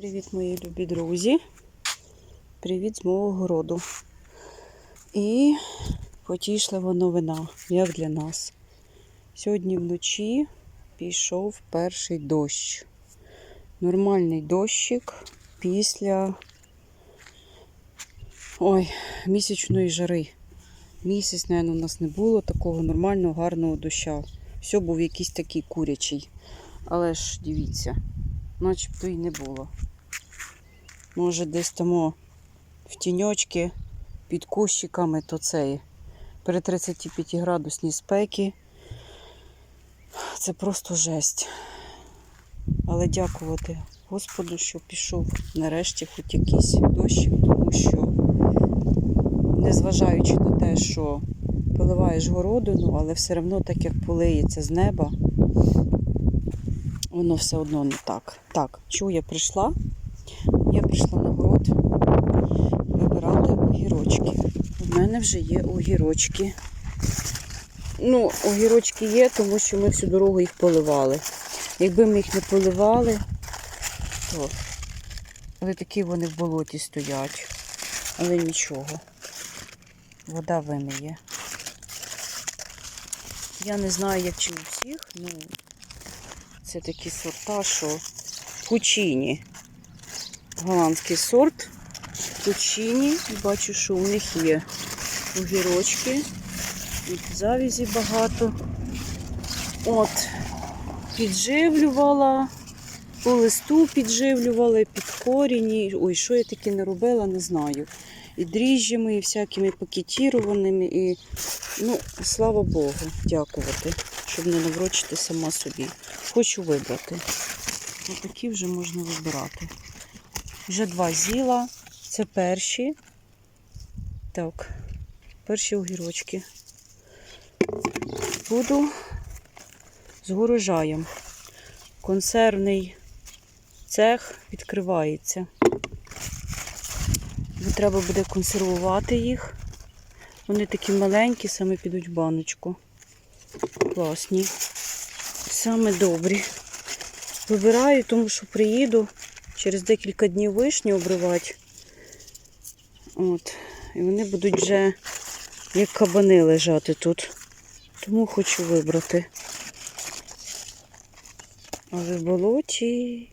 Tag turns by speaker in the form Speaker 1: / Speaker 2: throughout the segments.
Speaker 1: Привіт, мої любі друзі. Привіт з мого городу. І потішлива новина, як для нас. Сьогодні вночі пішов перший дощ. Нормальний дощик після ой, місячної жари. Місяць, мабуть, у нас не було такого нормального, гарного доща. Все був якийсь такий курячий. Але ж дивіться, начебто і не було. Може, десь там в тіньочки під кущиками, то це при 35 градусній спеки. Це просто жесть. Але дякувати Господу, що пішов нарешті хоч якийсь дощик, тому що, незважаючи на те, що поливаєш городину, але все одно так як полиється з неба, воно все одно не так. Так, чого я прийшла? Я прийшла на город вибирати огірочки. У мене вже є огірочки. Ну, огірочки є, тому що ми всю дорогу їх поливали. Якби ми їх не поливали, то але такі вони в болоті стоять. Але нічого. Вода вимиє. Я не знаю, як чи у всіх, ну це такі сорта, що пучині. Голландський сорт. Пучині. Бачу, що у них є огірочки. Завізі багато. От, підживлювала, по листу підживлювала, під корінь. Ой, що я таке не робила, не знаю. І дріжджами, і всякими пакетірованими. І, ну, слава Богу, дякувати, щоб не наврочити сама собі. Хочу вибрати. Отакі вже можна вибирати. Вже два зіла. Це перші. Так, перші огірочки. Буду з горожаєм. Консервний цех відкривається. Бо треба буде консервувати їх. Вони такі маленькі, саме підуть в баночку. Класні. Саме добрі. Вибираю, тому що приїду через декілька днів вишні обривати. От. І вони будуть вже як кабани лежати тут. Тому хочу вибрати. Але в болоті.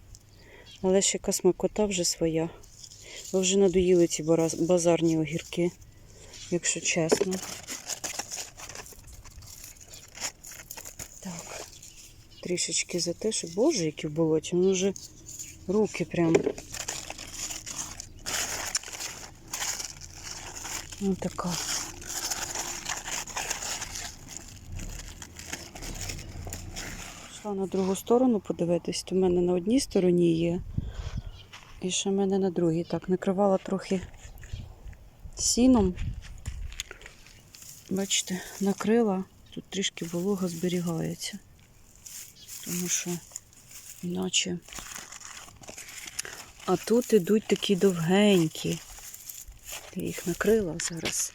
Speaker 1: Але ще яка смакота вже своя. Ви вже надоїли ці базарні огірки, якщо чесно. Трішечки за те, що боже, які в болоті. Ну вже руки прям. Ось така. Пішла на другу сторону подивитись, то в мене на одній стороні є. І ще в мене на другій. Так, накривала трохи сіном. Бачите, накрила, тут трішки волога зберігається. Тому що іначе. А тут ідуть такі довгенькі. Я їх накрила зараз.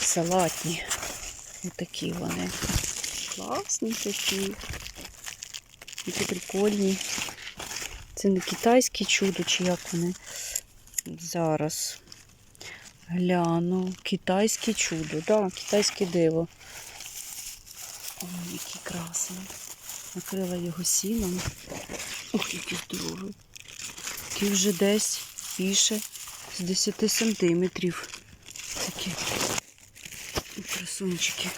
Speaker 1: Салатні. Отакі вони. Класні такі. Такі прикольні. Це не китайське чудо, чи як вони. Зараз гляну. Китайське чудо. Так, да, китайське диво. Ой, який красний. Накрила його сіном. Ох, який здоровий. Який вже десь більше з 10 сантиметрів. Такі красунчики.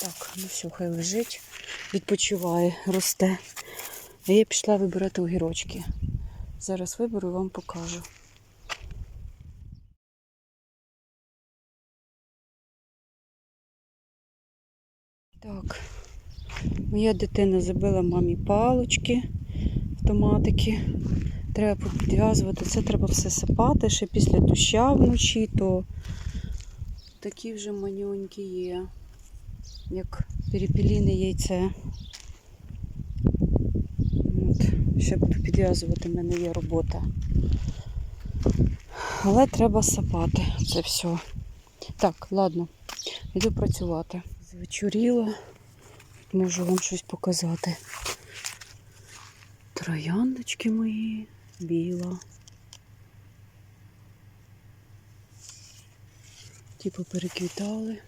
Speaker 1: Так, ну все, хай лежить, відпочиває, росте. А я пішла вибирати огірочки. Зараз виберу і вам покажу. Так, моя дитина забила мамі палочки, автоматики. Треба підв'язувати. Це треба все сипати. Ще після доща вночі, то такі вже манюнькі є, як перепіліне яйце. От. Ще буду підв'язувати, в мене є робота. Але треба сапати це все. Так, ладно, йду працювати. Звечоріла, можу вам щось показати. Трояндочки мої біла. Типу переквітали.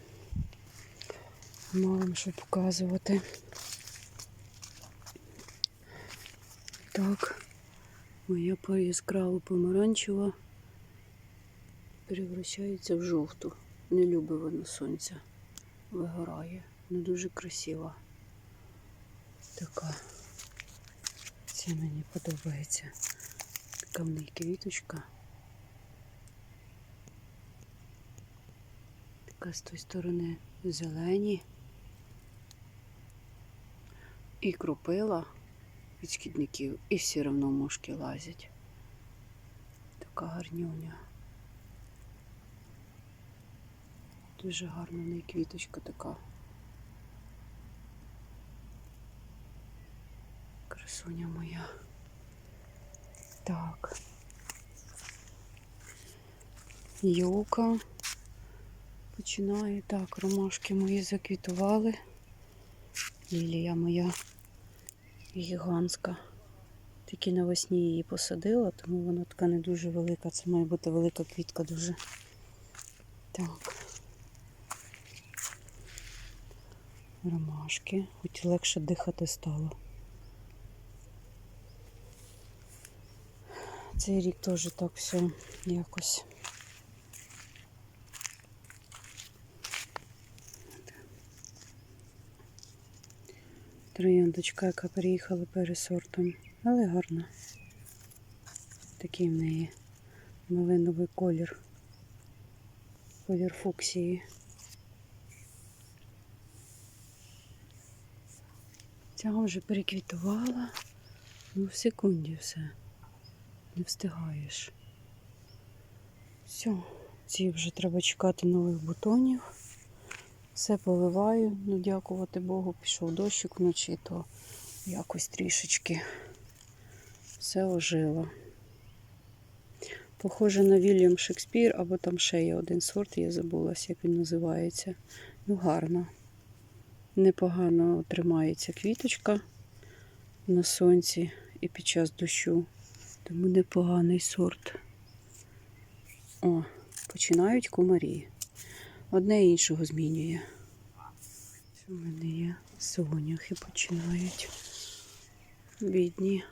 Speaker 1: Мало вам що показувати. Так, моя яскраво помаранчева перевращається в жовту. Не любить вона сонця. Вигорає. Не дуже красива. Така. Це мені подобається. Така в неї квіточка. Така з тої сторони зелені. І кропила від шкідників, і все одно мушки лазять. Така гарнюня. Дуже гарна в неї квіточка така. Красуня моя. Так. Йока. Починає. Так, ромашки мої заквітували. Лілія моя гігантська. Тільки навесні її посадила, тому вона така не дуже велика. Це має бути велика квітка дуже. Так. Ромашки. Хоч легше дихати стало. Цей рік теж так все якось. Трояндочка, яка переїхала пересортом, але гарна. Такий в неї малиновий колір. Колір фуксії. Ця вже переквітувала. Ну, в секунді все. Не встигаєш. Все, ці вже треба чекати нових бутонів. Все поливаю, ну дякувати Богу, пішов дощик вночі, то якось трішечки все ожило. Похоже на Вільям Шекспір, або там ще є один сорт, я забулась, як він називається. Ну, гарно. Непогано тримається квіточка на сонці і під час дощу. Тому непоганий сорт. О, починають комарі. Одне іншого змінює. В мене є? Соняхи починають. Бідні.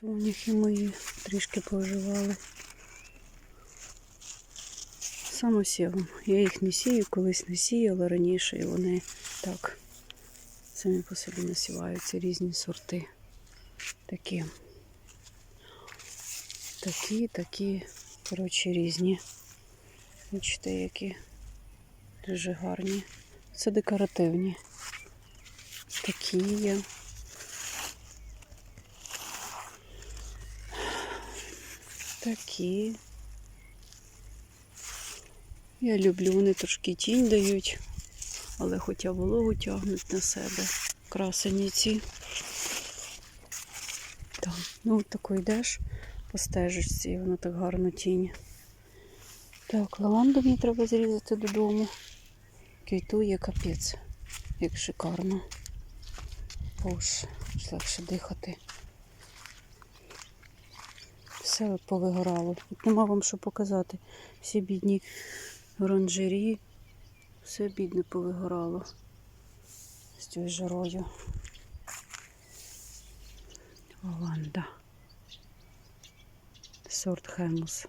Speaker 1: Соняхи мої трішки поживали. Самосівом. Я їх не сію, колись не сіяла раніше, і вони так самі по собі насіваються різні сорти. Такі. Такі, такі, коротше, різні. Бачите, які дуже гарні. Це декоративні. Такі є. Такі. Я люблю, вони трошки тінь дають, але хоча вологу тягнуть на себе. Красені ці. Так, ну от тако йдеш по стежечці, і воно так гарно тінь. Так, лаванду мені треба зрізати додому. Квітує капець, як шикарно. Боже, легше дихати. Все повигорало. Тут нема вам що показати. Всі бідні оранжері, все бідне повигорало з цією жарою. Лаванда. Сорт хемус.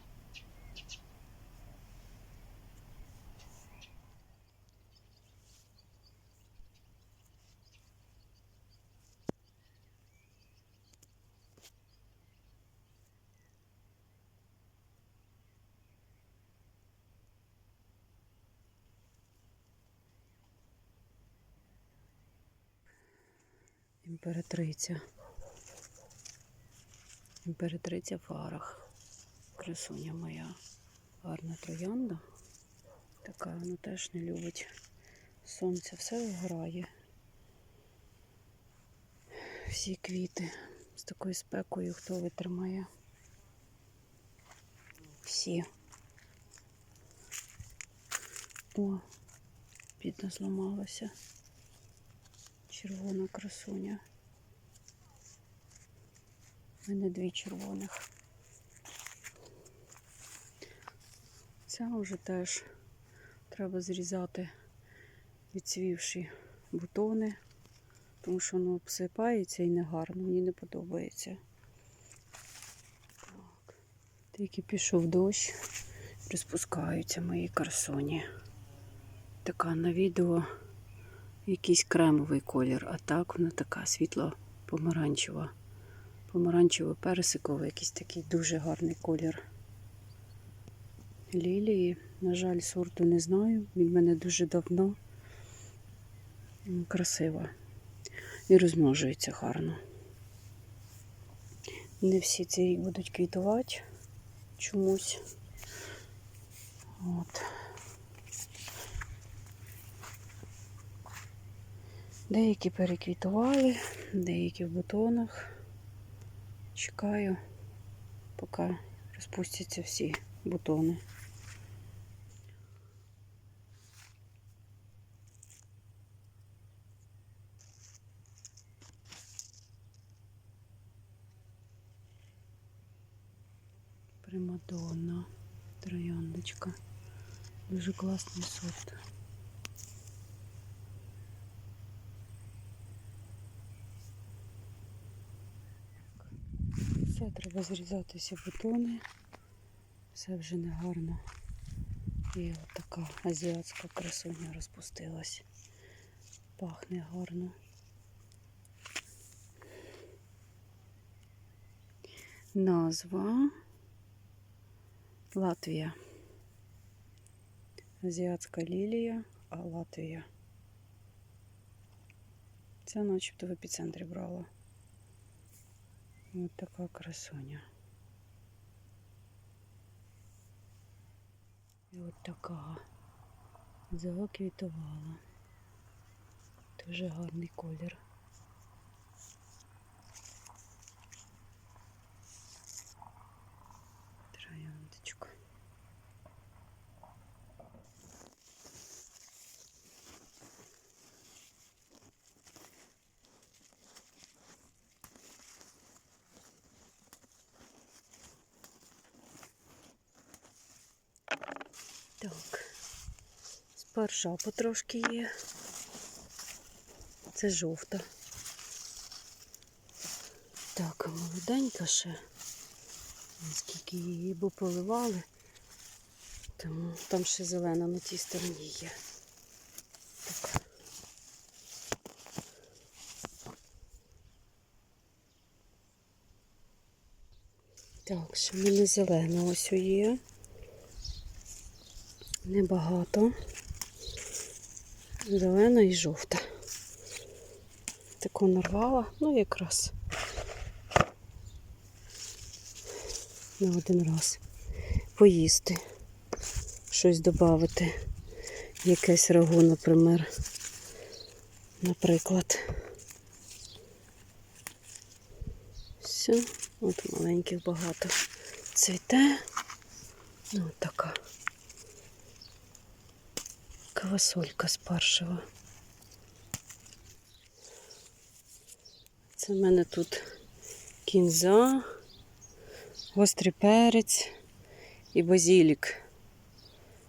Speaker 1: Імператриця. Імператриця в фарах. Красуня моя. Гарна троянда. Така вона теж не любить сонця. Все виграє. Всі квіти з такою спекою, хто витримає. Всі. О, бідно зламалася. Червона красуня. У мене дві червоних. Ця вже теж треба зрізати відцвівші бутони, тому що воно обсипається і негарно, мені не подобається. Так. Тільки пішов дощ, розпускаються мої красуні. Така на відео якийсь кремовий колір, а так вона така світло помаранчева. Помаранчево-персиковий, якийсь такий дуже гарний колір. Лілії, на жаль, сорту не знаю. Він мене дуже давно. Красива. І розмножується гарно. Не всі цей рік будуть квітувати чомусь. От. Деякі переквітували, деякі в бутонах. Чекаю, поки розпустяться всі бутони. Примадонна трояндочка. Дуже класний сорт. Все, треба зрізати всі бутони. Все вже не гарно. І от така азіатська красуня розпустилась. Пахне гарно. Назва Латвія. Азіатська лілія, а Латвія. Це начебто в епіцентрі брала. Ось така красуня. І от така заквітувала. Дуже гарний колір. Трояндочка. Так. Спаржа потрошки є. Це жовта. Так, молоденька ще. Наскільки її бо поливали. Тому там ще зелена на тій стороні є. Так. Так, ще в мене зелена ось є. Небагато. Зелена і жовта. Таку нарвала, ну якраз на один раз поїсти, щось додати, якесь рагу, наприклад. Наприклад. Все, от маленьких багато цвіте. Ну, така. Квасолька спаршева. Це в мене тут кінза, гострий перець і базілік.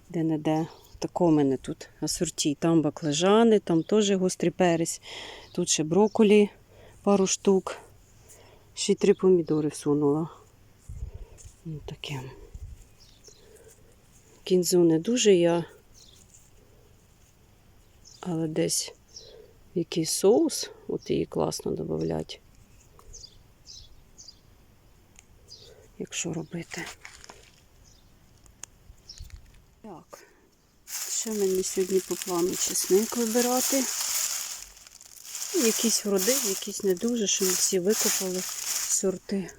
Speaker 1: Де-не-де. Тако в мене тут асорті. Там баклажани, там теж гострий перець. Тут ще брокколі пару штук. Ще й три помідори всунула. Ну, таке. Кінзу не дуже я але десь якийсь соус, от її класно додати. Якщо робити. Так, ще мені сьогодні по плану чесник вибирати. Якісь вроди, якісь не дуже, що ми всі викопали сорти.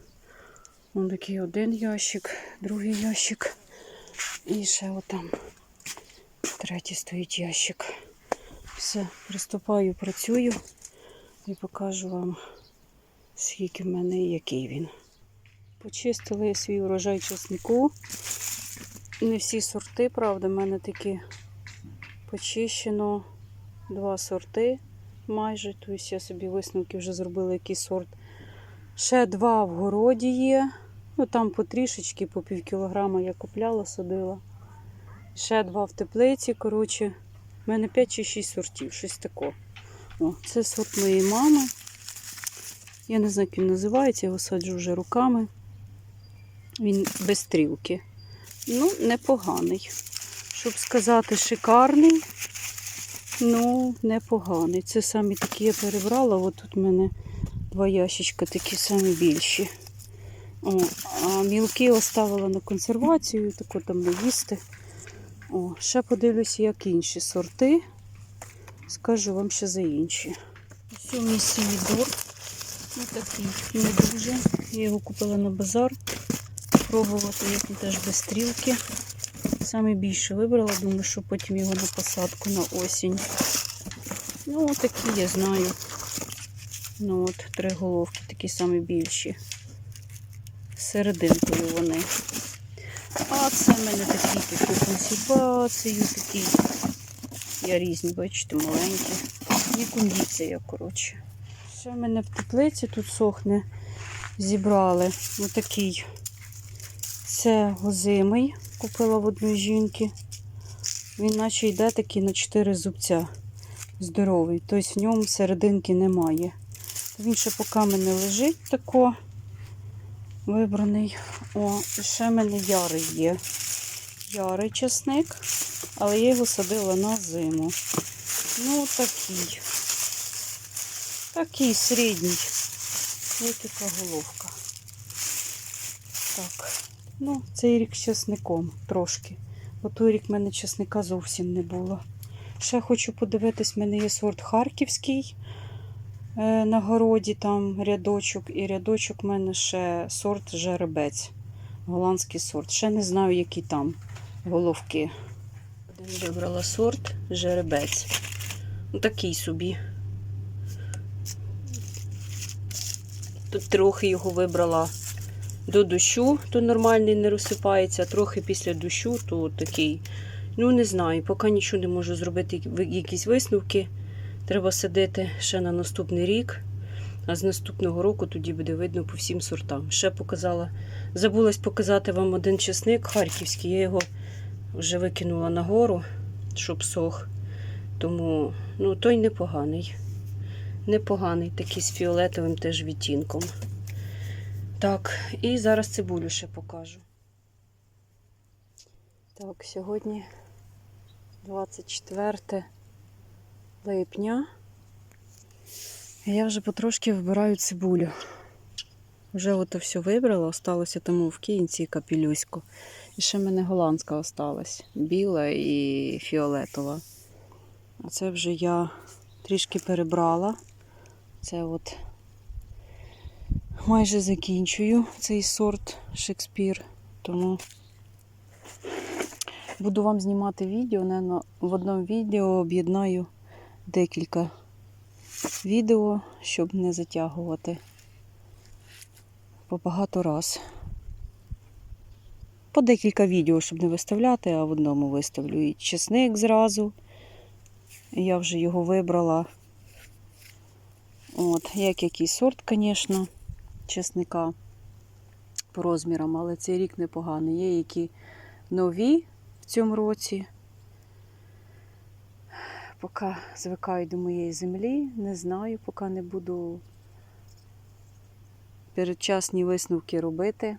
Speaker 1: Ось такий один ящик, другий ящик. І ще отам третій стоїть ящик. Все, приступаю, працюю і покажу вам, скільки в мене і який він. Почистили свій урожай чеснику. Не всі сорти, правда, в мене такі почищено два сорти майже. Тобто я собі висновки вже зробила, який сорт. Ще два в городі є. Ну там по трішечки, по пів кілограма я купляла, садила. Ще два в теплиці. Коротше, в мене 5 чи 6 сортів, щось таке. О, це сорт моєї мами. Я не знаю, як він називається, я його саджу вже руками. Він без стрілки. Ну, непоганий. Щоб сказати, шикарний. Ну, непоганий. Це самі такі я перебрала. От тут в мене два ящичка такі самі більші. О, а мілкі оставила на консервацію, тако там не їсти. О, ще подивлюся, як інші сорти. Скажу вам ще за інші. Ось у мій сімідор. Ось такий не дуже. Я його купила на базар. Пробувати, як він теж без стрілки. Саме більше вибрала, думаю, що потім його на посадку на осінь. Ну, такі я знаю. Ну от, три головки, такі самі більші. Серединкою вони. А це в мене такі пішло консервацію, такі. Я різні, бачите, маленькі. І кондиція, коротше. Ще в мене в теплиці тут сохне. Зібрали отакий. Це гозимий. Купила в одної жінки. Він наче йде такий на 4 зубця. Здоровий. Тобто в ньому серединки немає. Він ще поки мене лежить тако. Вибраний. О, ще в мене ярий є. Ярий чесник, але я його садила на зиму. Ну, такий. Такий середній. Ось така головка. Так. Ну, цей рік з чесником трошки. Бо той рік в мене чесника зовсім не було. Ще хочу подивитись, в мене є сорт харківський на городі, там рядочок, і рядочок в мене ще сорт жеребець. Голландський сорт. Ще не знаю, які там головки. Вибрала сорт жеребець. Ну, такий собі. Тут трохи його вибрала до дощу, то нормальний не розсипається, трохи після дощу, то такий. Ну, не знаю, поки нічого не можу зробити, якісь висновки. Треба садити ще на наступний рік, а з наступного року тоді буде видно по всім сортам. Ще показала, забулась показати вам один чесник харківський. Я його вже викинула на гору, щоб сох. Тому ну, той непоганий. Непоганий, такий з фіолетовим теж відтінком. Так, і зараз цибулю ще покажу. Так, сьогодні 24 липня. Я вже потрошки вибираю цибулю. Вже ото все вибрала, осталося тому в кінці капілюську. І ще в мене голландська осталась. Біла і фіолетова. А це вже я трішки перебрала. Це от майже закінчую цей сорт Шекспір. Тому буду вам знімати відео. Наверно, в одному відео об'єднаю декілька відео, щоб не затягувати по багато раз. По декілька відео, щоб не виставляти, а в одному виставлю. І чесник зразу. Я вже його вибрала. От, як який сорт, звісно, чесника по розмірам, але цей рік непоганий. Є які нові в цьому році. Поки звикаю до моєї землі, не знаю, поки не буду передчасні висновки робити.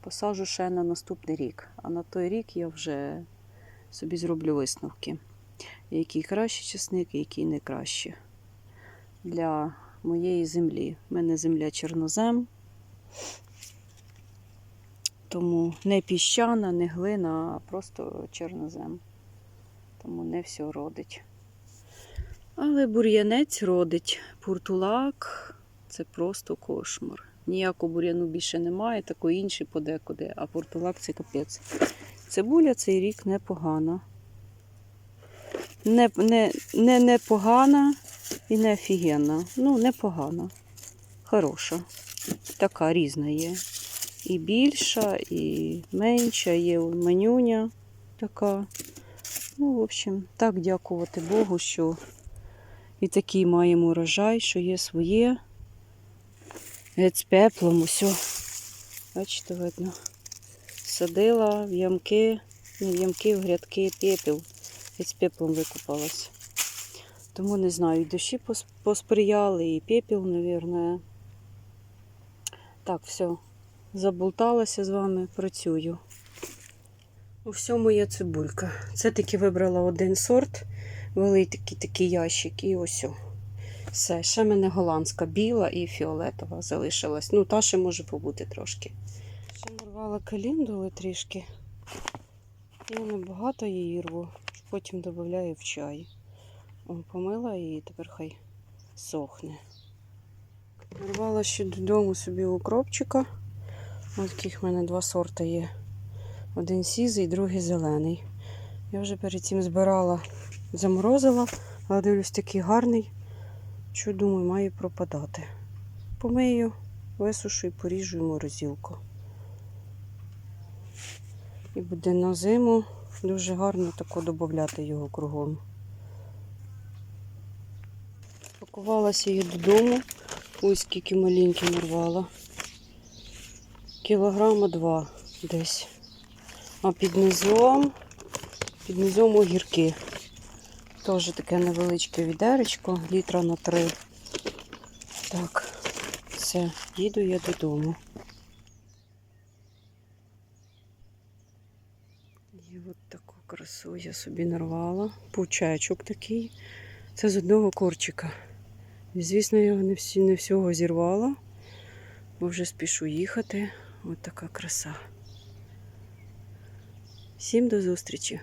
Speaker 1: Посаджу ще на наступний рік. А на той рік я вже собі зроблю висновки. Який кращий чесник, який не краще. Для моєї землі. У мене земля чорнозем. Тому не піщана, не глина, а просто чорнозем. Тому не все родить. Але бур'янець родить. Пуртулак це просто кошмар. Ніякого бур'яну більше немає, такої інший подекуди, а пуртулак це капець. Цибуля цей рік непогана. Не, не, не непогана і не офігенна. Ну, непогана. Хороша. Така різна є. І більша, і менша, є менюня така. Ну, в общем, так дякувати Богу, що і такий маємо урожай, що є своє. Геть з пеплом, усе. Бачите, видно. Садила в ямки, не в ямки, в грядки пепел. Геть з пеплом викупалась. Тому не знаю, і дощі посприяли, і пепел, мабуть. Так, все. Заболталася з вами, працюю. У всьому є цибулька. Це таки вибрала один сорт, великий такий ящик, і ось. Все, ще мене голландська біла і фіолетова залишилась. Ну, та ще може побути трошки. Ще нарвала каліндули трішки. Ну, небагато її рву, потім додаю в чай. О, помила і тепер хай сохне. Нарвала ще додому собі укропчика. Ось таких в мене два сорти є. Один сізий, другий зелений. Я вже перед цим збирала, заморозила, але дивлюсь, такий гарний. Що думаю, має пропадати. Помию, висушу і поріжу йому розділку. І буде на зиму дуже гарно тако додати його кругом. Пакувалася я додому. Ось скільки маленький нарвала. Кілограма два десь. А під низом, під низом огірки. Теж таке невеличке відеречко, літра на три. Так, все, їду я додому. І от таку красу я собі нарвала. Пучечок такий. Це з одного корчика. І, звісно, я його не, всі, не всього зірвала, бо вже спішу їхати. От така краса. Всім до зустрічі!